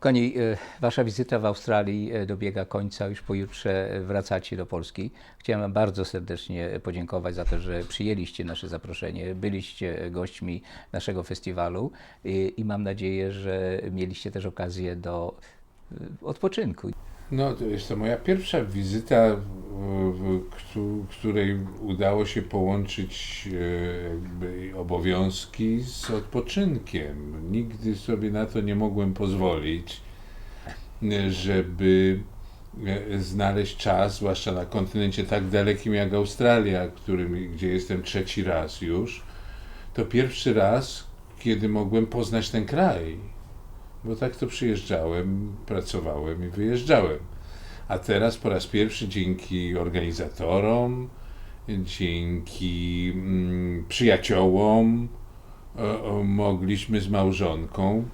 Kochani, e, wasza wizyta w Australii e, dobiega końca. Już pojutrze e, wracacie do Polski. Chciałem bardzo serdecznie podziękować za to, że przyjęliście nasze zaproszenie, byliście gośćmi naszego festiwalu i, i mam nadzieję, że mieliście też okazję do odpoczynku. No, to jest to moja pierwsza wizyta, w, w, któ- której udało się połączyć e, obowiązki z odpoczynkiem. Nigdy sobie na to nie mogłem pozwolić, e, żeby e, znaleźć czas, zwłaszcza na kontynencie tak dalekim jak Australia, którym, gdzie jestem trzeci raz już, to pierwszy raz, kiedy mogłem poznać ten kraj bo tak to przyjeżdżałem, pracowałem i wyjeżdżałem. A teraz po raz pierwszy dzięki organizatorom, dzięki mm, przyjaciołom mogliśmy z małżonką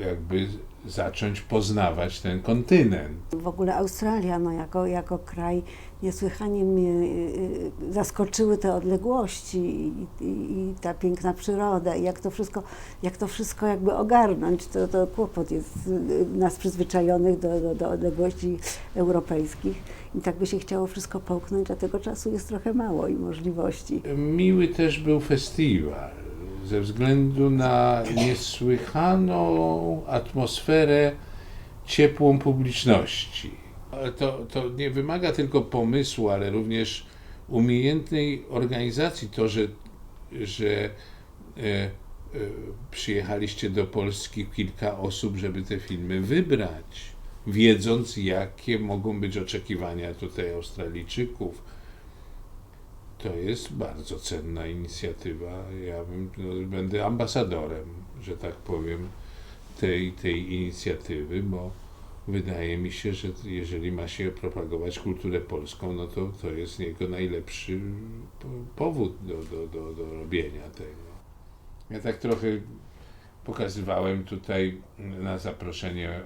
jakby zacząć poznawać ten kontynent. W ogóle Australia no, jako, jako kraj niesłychanie mnie y, y, zaskoczyły te odległości i, i, i ta piękna przyroda i jak to wszystko, jak to wszystko jakby ogarnąć, to, to kłopot jest y, nas przyzwyczajonych do, do, do odległości europejskich i tak by się chciało wszystko połknąć, a tego czasu jest trochę mało i możliwości. Miły też był festiwal ze względu na niesłychaną atmosferę ciepłą publiczności. To, to nie wymaga tylko pomysłu, ale również umiejętnej organizacji. To, że, że e, e, przyjechaliście do Polski kilka osób, żeby te filmy wybrać, wiedząc, jakie mogą być oczekiwania tutaj Australijczyków. To jest bardzo cenna inicjatywa. Ja bym, no, będę ambasadorem, że tak powiem, tej, tej inicjatywy, bo wydaje mi się, że jeżeli ma się propagować kulturę polską, no to to jest jego najlepszy po- powód do, do, do, do robienia tego. Ja tak trochę pokazywałem tutaj na zaproszenie e,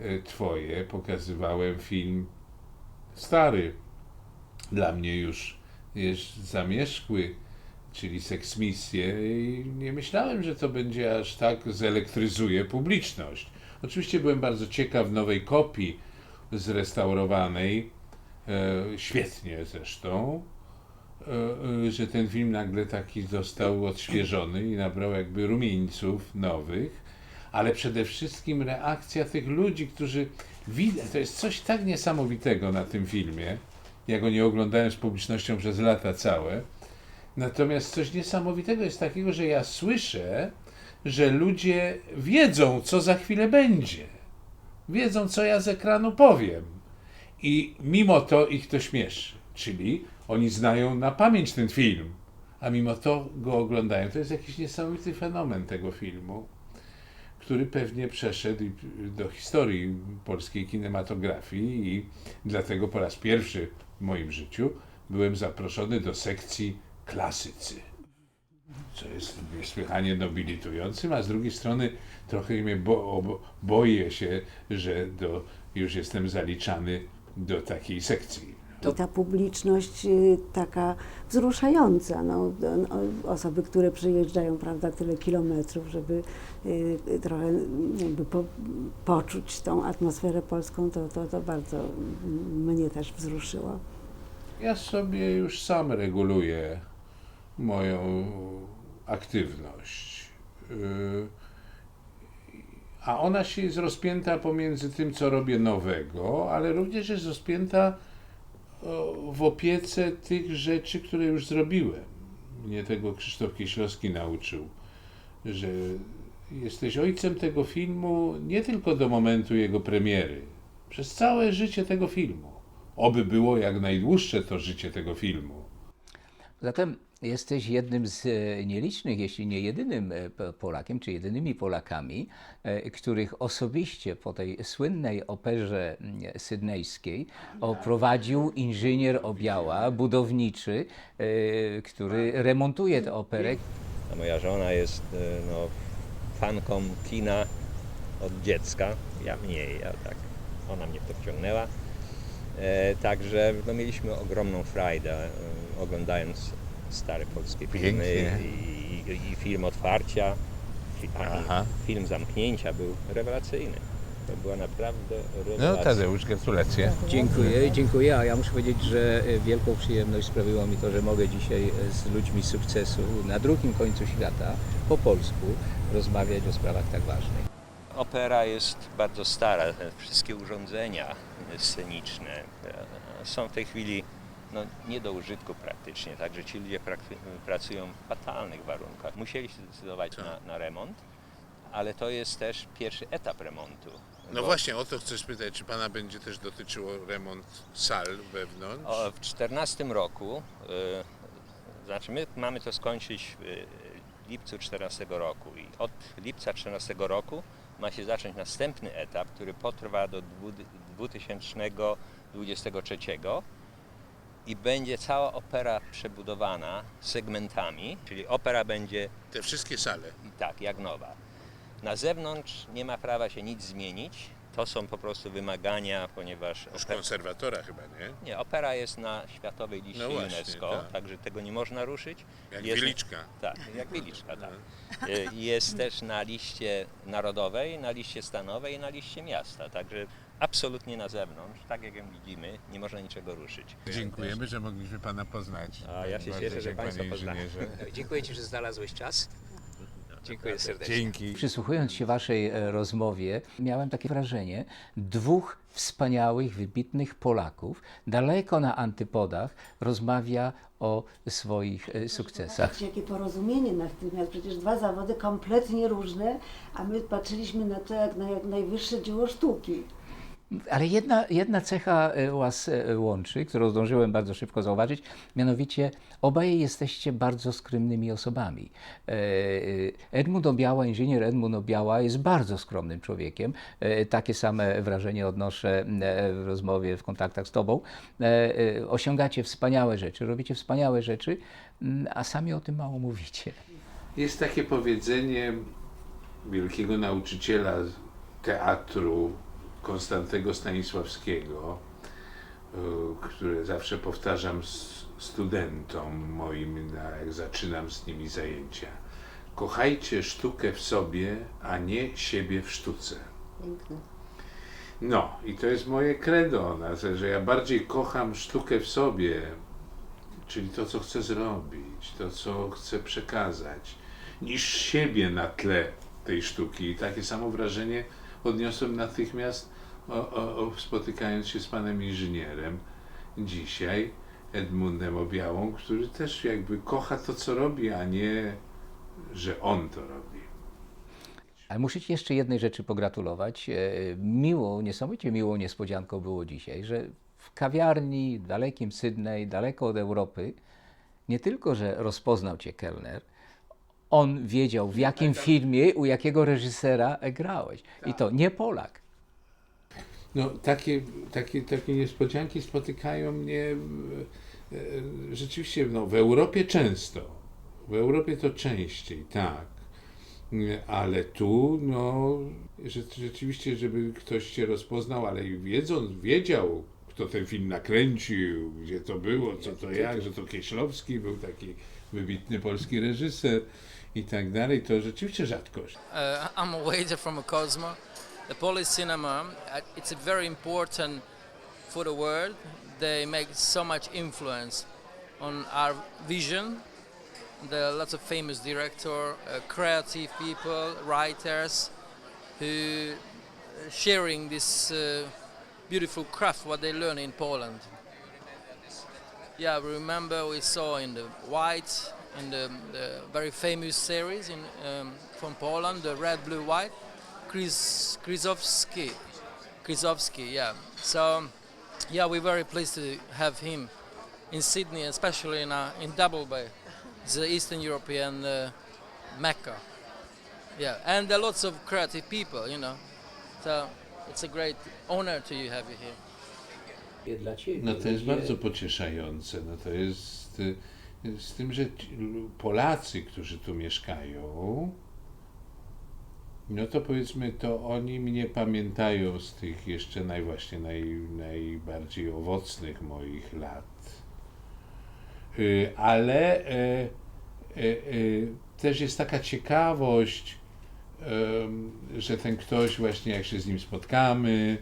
e, Twoje, pokazywałem film stary, dla mnie już jest zamierzchły, czyli seksmisję i nie myślałem, że to będzie aż tak zelektryzuje publiczność. Oczywiście byłem bardzo ciekaw nowej kopii zrestaurowanej, e, świetnie zresztą, e, że ten film nagle taki został odświeżony i nabrał jakby rumieńców nowych, ale przede wszystkim reakcja tych ludzi, którzy widać, to jest coś tak niesamowitego na tym filmie, ja go nie oglądałem z publicznością przez lata całe, natomiast coś niesamowitego jest takiego, że ja słyszę, że ludzie wiedzą, co za chwilę będzie. Wiedzą, co ja z ekranu powiem. I mimo to ich to śmieszy. Czyli oni znają na pamięć ten film, a mimo to go oglądają. To jest jakiś niesamowity fenomen tego filmu, który pewnie przeszedł do historii polskiej kinematografii i dlatego po raz pierwszy w moim życiu byłem zaproszony do sekcji klasycy co jest niesłychanie nobilitującym, a z drugiej strony trochę mnie bo, obo- boję się, że do, już jestem zaliczany do takiej sekcji. I ta publiczność y, taka wzruszająca, no, no, osoby, które przyjeżdżają, prawda, tyle kilometrów, żeby y, y, trochę jakby po, poczuć tą atmosferę polską, to, to, to bardzo mnie też wzruszyło. Ja sobie już sam reguluję moją aktywność. A ona się jest rozpięta pomiędzy tym, co robię nowego, ale również jest rozpięta w opiece tych rzeczy, które już zrobiłem. Mnie tego Krzysztof Kieślowski nauczył, że jesteś ojcem tego filmu nie tylko do momentu jego premiery, przez całe życie tego filmu. Oby było jak najdłuższe to życie tego filmu. Zatem jesteś jednym z e, nielicznych, jeśli nie jedynym e, Polakiem, czy jedynymi Polakami, e, których osobiście po tej słynnej operze mm, sydnejskiej oprowadził inżynier Obiała, budowniczy, który remontuje tę operę. A moja żona jest no, fanką kina od dziecka. Ja mniej, ja tak, ona mnie podciągnęła. Także no, mieliśmy ogromną frajdę oglądając stare polskie filmy Pięknie. i, i, i film Otwarcia a Aha. Film Zamknięcia był rewelacyjny. To była naprawdę No rewelacja. Tadeusz, gratulacje. Dziękuję, dziękuję. A ja muszę powiedzieć, że e, wielką przyjemność sprawiło mi to, że mogę dzisiaj e, z ludźmi sukcesu na drugim końcu świata po polsku rozmawiać o sprawach tak ważnych. Opera jest bardzo stara. Te Wszystkie urządzenia sceniczne e, są w tej chwili no, nie do użytku praktycznie, także ci ludzie pracują w fatalnych warunkach. Musieli się zdecydować na, na remont, ale to jest też pierwszy etap remontu. No Bo- właśnie, o to chcę spytać, czy Pana będzie też dotyczyło remont sal wewnątrz? O, w 2014 roku, y, znaczy my mamy to skończyć w lipcu 2014 roku i od lipca 2014 roku ma się zacząć następny etap, który potrwa do dwu- 2023 i będzie cała opera przebudowana segmentami, czyli opera będzie Te wszystkie sale. tak, jak nowa. Na zewnątrz nie ma prawa się nic zmienić. To są po prostu wymagania, ponieważ Już ope- konserwatora chyba, nie? nie, opera jest na światowej liście No właśnie, UNESCO, tak. także tego nie można ruszyć. Jak Jest- Wieliczka. Tak, jak Wieliczka, tak. Y, Jest też na liście narodowej, na liście stanowej i na liście miasta, także absolutnie na zewnątrz, tak jak ją widzimy, nie można niczego ruszyć. Dziękujemy, że mogliśmy Pana poznać. A ja się Bardzo cieszę, że dziękuję, Państwa panie poznałem. inżynierze. Dziękuję Ci, że znalazłeś czas. Dziękuję serdecznie. Dzięki. Przysłuchując się Waszej e, rozmowie, miałem takie wrażenie dwóch wspaniałych, wybitnych Polaków, daleko na antypodach, rozmawia o swoich e, sukcesach. Zobaczcie, jakie porozumienie natychmiast. Przecież dwa zawody kompletnie różne, a my patrzyliśmy na to jak na jak najwyższe dzieło sztuki. Ale jedna, jedna cecha e, Was e, łączy, którą zdążyłem bardzo szybko zauważyć, mianowicie obaj jesteście bardzo skromnymi osobami. E, Edmund Obiała, inżynier Edmund Obiała jest bardzo skromnym człowiekiem. Takie same wrażenie odnoszę w rozmowie, w kontaktach z Tobą. Osiągacie wspaniałe rzeczy, robicie wspaniałe rzeczy, m, a sami o tym mało mówicie. Jest takie powiedzenie wielkiego nauczyciela teatru Konstantego Stanisławskiego, y, które zawsze powtarzam studentom moim, jak zaczynam z nimi zajęcia. Kochajcie sztukę w sobie, a nie siebie w sztuce. Piękne. No, i to jest moje credo, że ja bardziej kocham sztukę w sobie, czyli to, co chcę zrobić, to, co chcę przekazać, niż siebie na tle tej sztuki. I takie samo wrażenie odniosłem natychmiast, o, o, o, spotykając się z panem inżynierem dzisiaj, Edmundem Obiałą, który też jakby kocha to, co robi, a nie, że on to robi. Ale muszę Ci jeszcze jednej rzeczy pogratulować. E, Miłą, niesamowicie miłą niespodzianką było dzisiaj, że w kawiarni w dalekim Sydney, daleko od Europy, nie tylko, że rozpoznał Cię kelner, on wiedział w jakim filmie, u jakiego reżysera grałeś. I to nie Polak. No, takie, takie, takie niespodzianki spotykają mnie e, rzeczywiście no, w Europie często. W Europie to częściej, tak. Ale tu, no, rzeczywiście, żeby ktoś cię rozpoznał, ale wiedząc, wiedział, kto ten film nakręcił, gdzie to było, co to jak, że to Kieślowski był taki wybitny polski reżyser i tak dalej, to rzeczywiście rzadkość. Uh, I'm a waiter from a Cosmo. The Polish cinema, uh, it's a very important for the world. They make so much influence on our vision. There are lots of famous director, uh, creative people, writers who uh, sharing this uh, beautiful craft what they learn in Poland. Yeah, remember we saw in the White, in the, the very famous series in, um, from Poland, the Red, Blue, White, Chris Krzyzowski, Krzyzowski, yeah. So, yeah, we're very pleased to have him in Sydney, especially in uh, in Double Bay, the Eastern European uh, mecca. Yeah, and there are lots of creative people, you know. So it's a great honor to you have you here. No to jest bardzo pocieszające. No to jest y, z tym, że Polacy, którzy tu mieszkają, no to powiedzmy, to oni mnie pamiętają z tych jeszcze naj, właśnie naj, najbardziej owocnych moich lat. Y, Ale e, e, e, też jest taka ciekawość że ten ktoś właśnie jak się z nim spotkamy,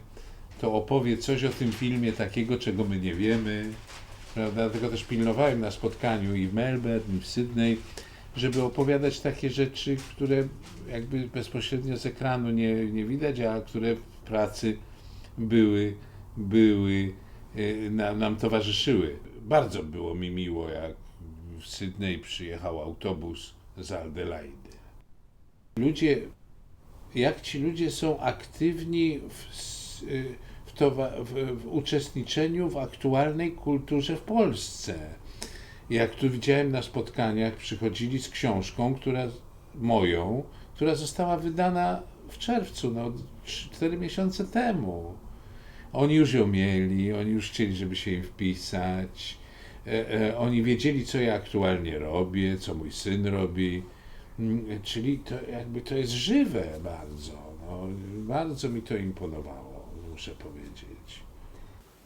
to opowie coś o tym filmie takiego, czego my nie wiemy. Prawda? Dlatego też pilnowałem na spotkaniu i w Melbourne, i w Sydney, żeby opowiadać takie rzeczy, które jakby bezpośrednio z ekranu nie, nie widać, a które w pracy były, były e, nam, nam towarzyszyły. Bardzo było mi miło, jak w Sydney przyjechał autobus z Adelaide. Ludzie, jak ci ludzie są aktywni w, y, w, towa- w, w uczestniczeniu w aktualnej kulturze w Polsce. Jak tu widziałem na spotkaniach, przychodzili z książką, która moją, która została wydana w czerwcu, no 4 miesiące temu. Oni już ją mieli, oni już chcieli, żeby się im wpisać. E, e, oni wiedzieli, co ja aktualnie robię, co mój syn robi. Mm, Czyli to jakby to jest żywe bardzo. No, bardzo mi to imponowało, muszę powiedzieć.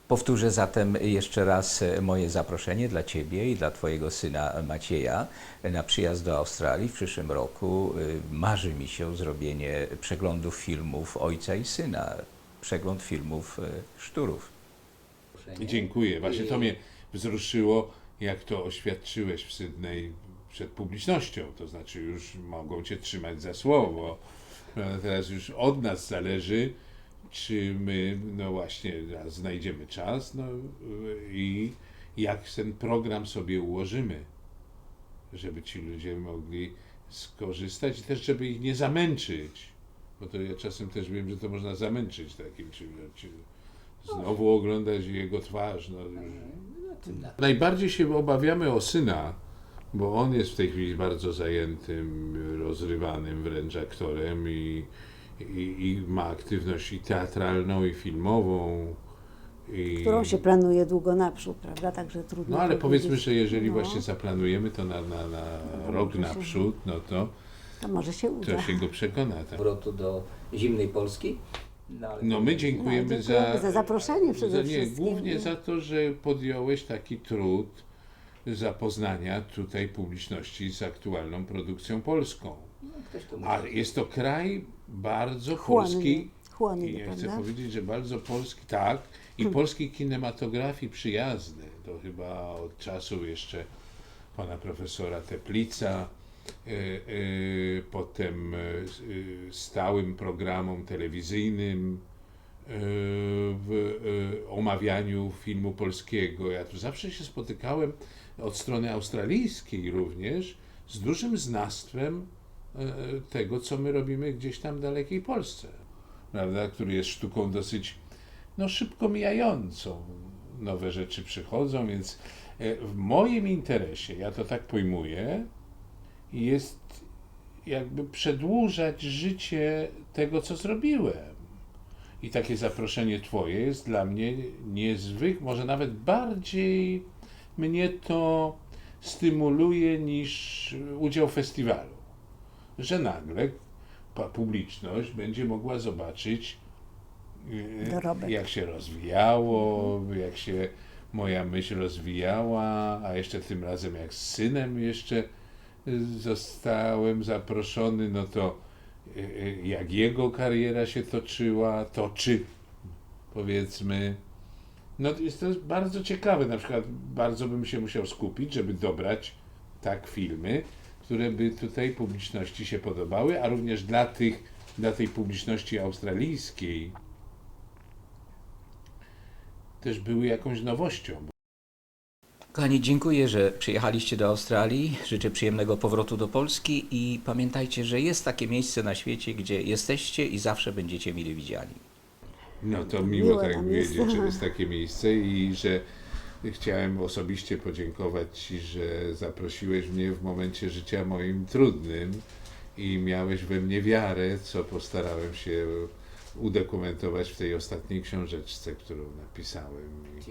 Powtórzę zatem jeszcze raz e, moje zaproszenie dla Ciebie i dla Twojego syna Macieja na przyjazd do Australii w przyszłym roku. E, Marzy mi się zrobienie przeglądu filmów ojca i syna, przegląd filmów e, Szturów. Dziękuję. Właśnie to mnie wzruszyło, jak to oświadczyłeś w Sydney przed publicznością. To znaczy już mogą cię trzymać za słowo. Teraz już od nas zależy, czy my, no właśnie, znajdziemy czas, no i jak ten program sobie ułożymy, żeby ci ludzie mogli skorzystać i też, żeby ich nie zamęczyć. Bo to ja czasem też wiem, że to można zamęczyć takim czymś. czy- Znowu oglądać jego twarz. No. Najbardziej się obawiamy o syna, bo on jest w tej chwili bardzo zajętym, rozrywanym wręcz aktorem i, i, i ma aktywność i teatralną, i filmową. I... Którą się planuje długo naprzód, prawda? Także trudno. No ale powiedzieć. powiedzmy, że jeżeli No, właśnie zaplanujemy to na, na, na rok może się- naprzód, no to, To może się uda. to się go przekona. Tak? Powrotu do zimnej Polski. ale- No my dziękujemy, No, za, dziękujemy za zaproszenie przede za, nie, wszystkim. Głównie za to, że podjąłeś taki trud zapoznania tutaj publiczności z aktualną produkcją polską. No, A jest to kraj bardzo Chłonny, polski. chłonny, I ja chcę prawda? powiedzieć, że bardzo polski, tak, i polskiej kinematografii przyjazny. To chyba od czasu jeszcze pana profesora Teplica, y, y, potem y, y, stałym programom telewizyjnym, w omawianiu filmu polskiego. Ja tu zawsze się spotykałem od strony australijskiej również z dużym znawstwem y, tego, co my robimy gdzieś tam w dalekiej Polsce, prawda, który jest sztuką dosyć no, szybko mijającą. Nowe rzeczy przychodzą, więc e, w moim interesie, ja to tak pojmuję, jest jakby przedłużać życie tego, co zrobiłem. I takie zaproszenie Twoje jest dla mnie niezwykle, może nawet bardziej mnie to stymuluje niż udział w festiwalu. Że nagle publiczność będzie mogła zobaczyć, y, Dorobek. jak się rozwijało, jak się moja myśl rozwijała, a jeszcze tym razem jak z synem jeszcze y, zostałem zaproszony, no to y, jak jego kariera się toczyła, toczy, powiedzmy. No to jest to bardzo ciekawe, na przykład bardzo bym się musiał skupić, żeby dobrać tak filmy, które by tutaj publiczności się podobały, a również dla tych, dla tej publiczności australijskiej też były jakąś nowością. Kochani, dziękuję, że przyjechaliście do Australii. Życzę przyjemnego powrotu do Polski i pamiętajcie, że jest takie miejsce na świecie, gdzie jesteście i zawsze będziecie mili widziani. No to miło Miło tak wiedzieć, że jest takie miejsce i że chciałem osobiście podziękować Ci, że zaprosiłeś mnie w momencie życia moim trudnym i miałeś we mnie wiarę, co postarałem się udokumentować w tej ostatniej książeczce, którą napisałem.